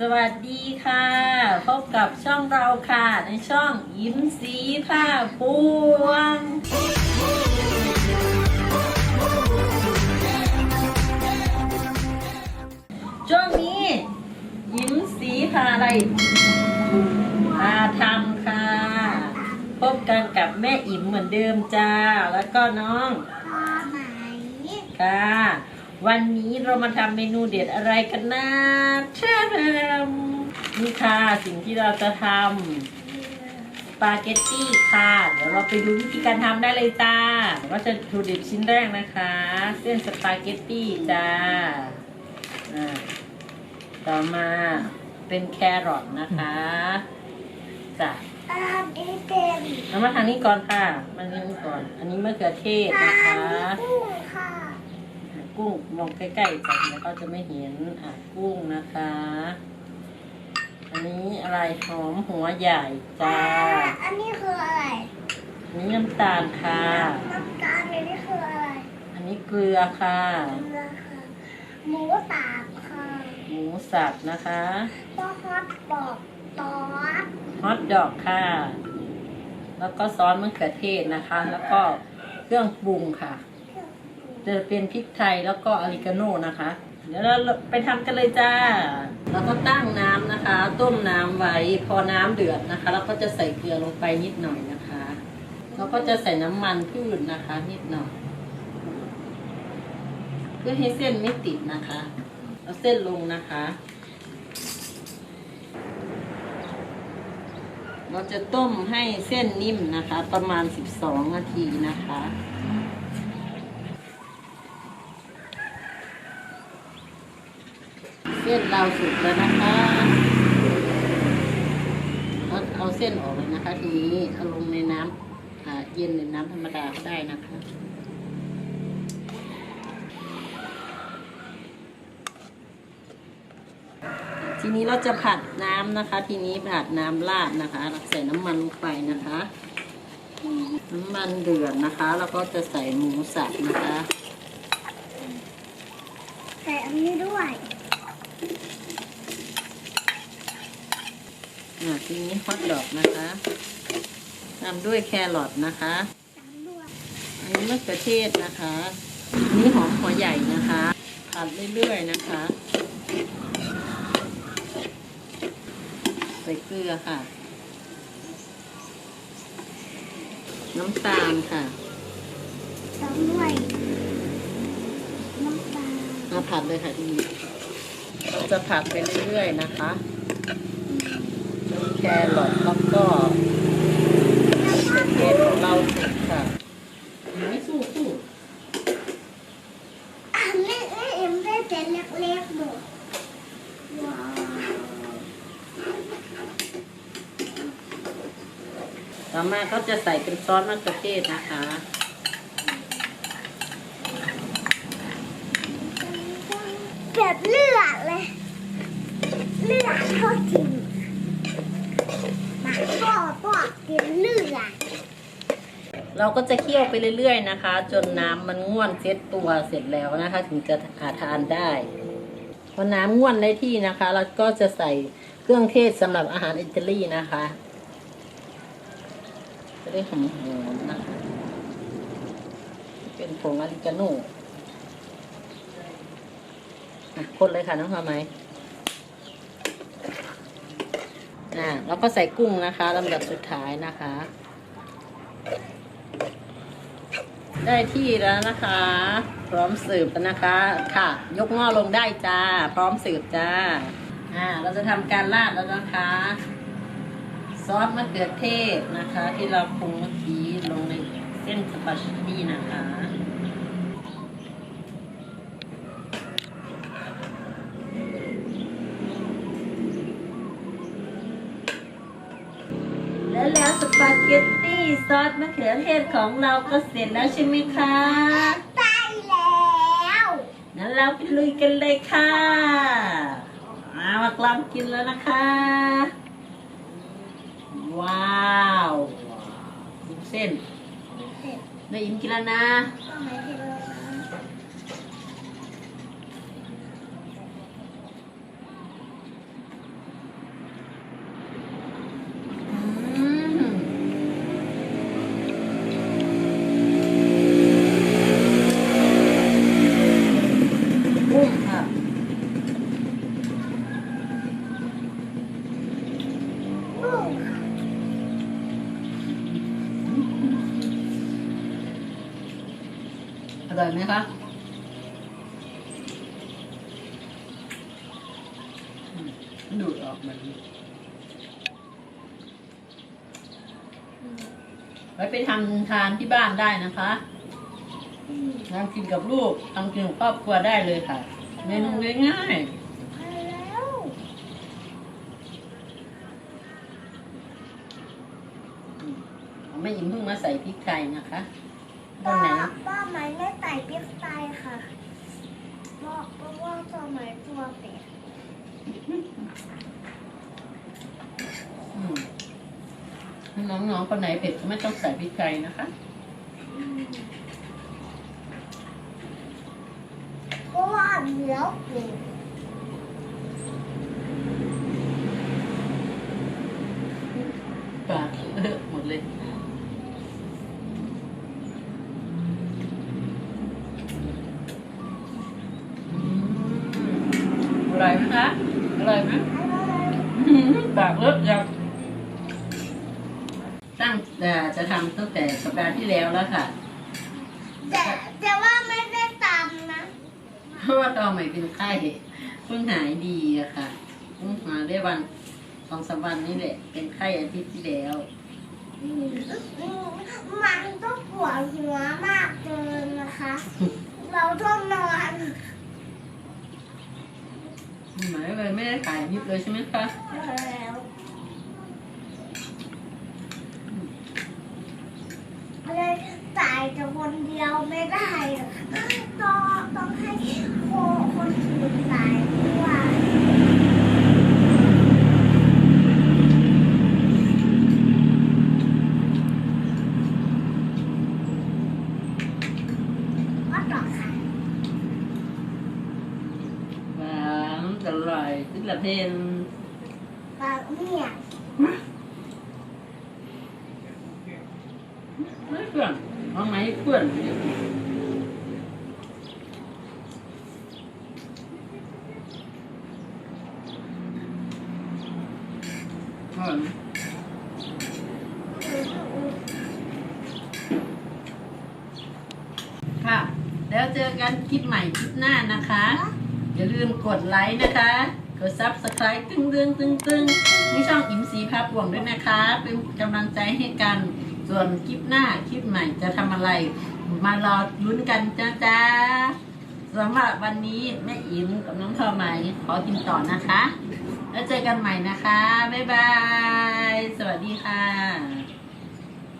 สวัสดีค่ะ พบกับช่องเราค่ะ ในช่องยิ้มสีผ้าพวง ช่วงนี้ ยิ้มสีพาอะไรพาทำค่ะ พบกันกับแม่อิ๋มเหมือนเดิมจ้า แล้วก็น้องพอไหมค่ะ วันนี้เรามาทำเมนูเด็ดอะไรกันนะแช่นี่ค่ะสิ่งที่เราจะทำสปาเกตตี้ค่ะ เดี๋ยวเราไปดูวิธีการทำได้เลยจ้าว่าจะดูเด็ดชิ้นแรกนะคะ เส้นสปาเกตตี้จ้าอ่าต่อมาเป็นแครอทนะคะจ้ะอันนี้เป็นเอามาทางนี้ก่อนค่ะมาทางนี้ก่อน อันนี้มะเขือเทศอันะนคะนี้ กุ้งค่ะกุ้งมองใกล้ๆกันแล้วก็จะไม่เห็นอะกุ้งนะคะ อันนี้อะไรหอมหัวใหญ่จ้า อันนี้คืออะไร อันนี้น้ำตาลค่ะ น้ำตาลอันนี้คืออะไร อันนี้เกลือค่ะเกลือค่ะ หมูตาบค่ะ หมูสับนะคะก็ฮอตบอกตอสฮอทดอกค่ะ แล้วก็ซอสมะเขือเทศนะคะ แล้วก็เครื่องปรุงค่ะ จะเป็นพริกไทยแล้วก็อาริกาโน่นะคะ เดี๋ยวเราไปทำกันเลยจ้า แล้วก็ตั้งน้ำนะคะ ต้มน้ำไว้พอน้ำเดือดนะคะแล้วก็จะใส่เกลือลงไปนิดหน่อยนะคะ แล้วก็จะใส่น้ำมันพืชนะคะ นิดหน่อย เพื่อให้เส้นไม่ติดนะคะ เอาเส้นลงนะคะ เราจะต้มให้เส้นนิ่มนะคะ ประมาณ 12 นาทีนะคะ เส้นเราสุกแล้วนะคะเอาเอาเส้นออกเลยนะคะ ทีนี้เอาลงในน้ำเย็นหรือน้ำธรรมดาก็ได้นะคะ ทีนี้เราจะผัดน้ำนะคะ ทีนี้ผัดน้ำราดนะคะเราใส่น้ำมันลงไปนะคะ น้ำมันเดือดนะคะ แล้วก็จะใส่หมูสับนะคะ ใส่อันนี้ด้วย อ่าทีนี้ฮอทดอกนะคะตามด้วยแครอทนะคะตามด้วยอันนี้มะเขือเทศนะคะอันนี้หอมหัวใหญ่นะคะผัดเรื่อยๆนะคะ ใส่เกลือค่ะ น้ำตาลค่ะตามด้วยน้ำตาลมาผัดเลยค่ะทีนี้เราจะผัดไปเรื่อยๆนะคะแครอทแล้วก็มะเขือเทศของเราสุกค่ะไม่สู้สู้อันนี้แม่เอ็มได้เส้นเล็กๆหมดว้าวต่อมาก็จะใส่เป็นซอสมะเขือเทศนะคะ แบบเลือดเลย เลือดเขากินหมาพ่อพ่อกินเลือด เราก็จะเคี่ยวไปเรื่อย ๆ นะคะ จนน้ำมันง่วนเซ็ตตัวเสร็จแล้วนะคะ ถึงจะอาทานได้พอน้ำง่วนได้ที่นะคะ เราก็จะใส่เครื่องเทศสำหรับอาหารอิตาลีนะคะจะได้หอมๆนะคะเป็นผงอาริกาโน่คนเลยค่ะน้องพาไหมอ่าแล้วก็ใส่กุ้งนะคะลำดับสุดท้ายนะคะ ได้ที่แล้วนะคะ พร้อมสืบแล้วนะคะค่ะ ยกหม้อลงได้จ้า พร้อมสืบจ้าอ่าเราจะทำการราดแล้วนะคะ ซอสมะเขือเทศนะคะ ที่เราปรุงเมื่อกี้ลงในเส้นสปาเกตตี้นะคะ แล้วแล้วสปาเกตตี้ซอสมะเขือเทศของเราก็เสร็จแล้วใช่ไหมคะตายแล้วงั้นเราไปลุยกันเลยค่ะมามากลองกินแล้วนะคะ ว้าวดูเส้นเสร็จได้ยินกินแล้วนะก็ไม่เสร็จแล้วนะ ร่อยไหมคะอืมดูดออกมันไว้ไปทำทานที่บ้านได้นะคะอืมทำกินกับลูกทำกินกับครอบครัวได้เลยค่ะ เมนูง่ายไปแล้วๆไม่อิ่มเพิ่งมาใส่พริกไทยนะคะ ตรป้างไหนป้าไหมไม่ใส่พริกไทยค่ะบอกเพราะว่าสมัยตัวเป็ดอืมถ้าน้องๆคนไหนเผ็ดก็ไม่ต้องใส่พริกไทยนะคะอืมเพราะว่าเหนียวเกิน ปากเลอะหมดเลย อืมอร่อยไหมคะ อร่อย ไหมปากเลอะยังตั้งจะทำตั้งแต่สัปดาห์ที่แล้วแล้วค่ะ แต่แต่ว่าไม่ได้ตำนะเพราะว่าตอนใหม่เป็นไข้เพิ่งหายดีอะค่ะเพิ่งมาได้วันสองสามวันนี่แหละ เป็นไข้อาทิตย์ที่แล้วมันก็ปวดหัวมากเกินนะคะ เราต้องนอน หมายเลยไม่ได้ขายยิบเลยใช่ไหมคะแล้วเลยจ่ายแต่คนเดียวไม่ได้ต้องต้องให้โคคนอื่นจ่ายด้วยก็ต่อค่ะ หวานอร่อยขึ้นละ เพนปากเนี่ยไม่เพื่อนเอาไหมเพื่อนอร่อยไหมค่ะ แล้วเจอกันคลิปใหม่คลิปหน้านะคะ อย่าลืมกดไลค์นะคะ กดซับสไครต์ตึงตึงตึงตึงนี่ช่องอิมซีภาพวงด้วยนะคะ เป็นกำลังใจให้กัน ส่วนคลิปหน้าคลิปใหม่จะทำอะไร มารอลุ้นกันจ้าจ้าสำหรับวันนี้แม่อิมกับน้องทอใหม่ขอกินต่อนะคะ แล้วเจอกันใหม่นะคะ บ๊ายบาย สวัสดีค่ะ